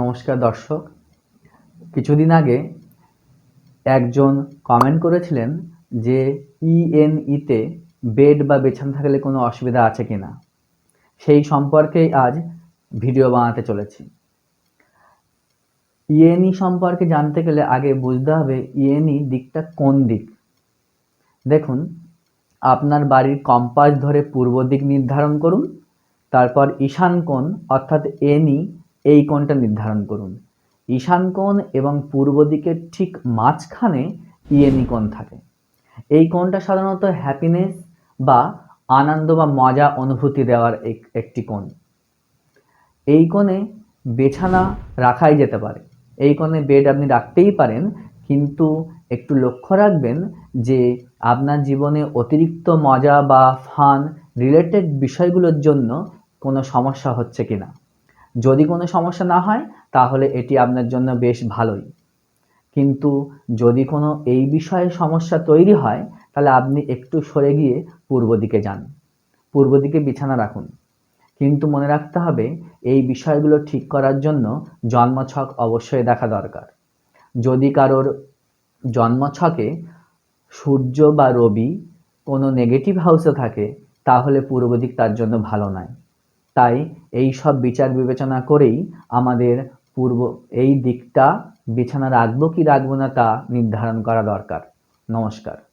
নমস্কার দর্শক। কিছুদিন আগে একজন কমেন্ট করেছিলেন যে ইএনইতে বেড বা বিছানা থাকলে কোনো অসুবিধা আছে কি না সেই সম্পর্কেই আজ ভিডিও বানাতে চলেছি। ইএনই সম্পর্কে জানতে গেলে আগে বুঝতে হবে ইএনই দিকটা কোন দিক। দেখুন, আপনার বাড়ির কম্পাস ধরে পূর্ব দিক নির্ধারণ করুন, তারপর ঈশান কোণ, অর্থাৎ এনি এই কোণটা নির্ধারণ করুন। ঈশান কোণ এবং পূর্ব দিকের ঠিক মাঝখানে ইএনই কোণ থাকে। এই কোণটা সাধারণত হ্যাপিনেস বা আনন্দ বা মজা অনুভূতি দেওয়ার এক- একটি কোণ। এই কোণে বিছানা রাখাই যেতে পারে। এই কোণে বেড আপনি রাখতেই পারেন, কিন্তু একটু লক্ষ্য রাখবেন যে আপনার জীবনে অতিরিক্ত মজা বা ফান রিলেটেড বিষয়গুলোর জন্য কোনো সমস্যা হচ্ছে কিনা। যদি কোনো সমস্যা না হয়, তাহলে এটি আপনার জন্য বেশ ভালোই। কিন্তু যদি কোনো এই বিষয়ে সমস্যা তৈরি হয়, তাহলে আপনি একটু সরে গিয়ে পূর্ব দিকে যান। পূর্ব দিকে বিছানা রাখুন। কিন্তু মনে রাখতে হবে, এই বিষয়গুলো ঠিক করার জন্য জন্মছক অবশ্যই দেখা দরকার। যদি কারোর জন্মছকে সূর্য বা রবি কোনো নেগেটিভ হাউসে থাকে, তাহলে পূর্ব দিক তার জন্য ভালো নয়। তাই এই সব বিচার বিবেচনা করেই আমাদের পূর্ব, এই দিকটা বিছানা রাখব কি রাখব না তা নির্ধারণ করা দরকার। নমস্কার।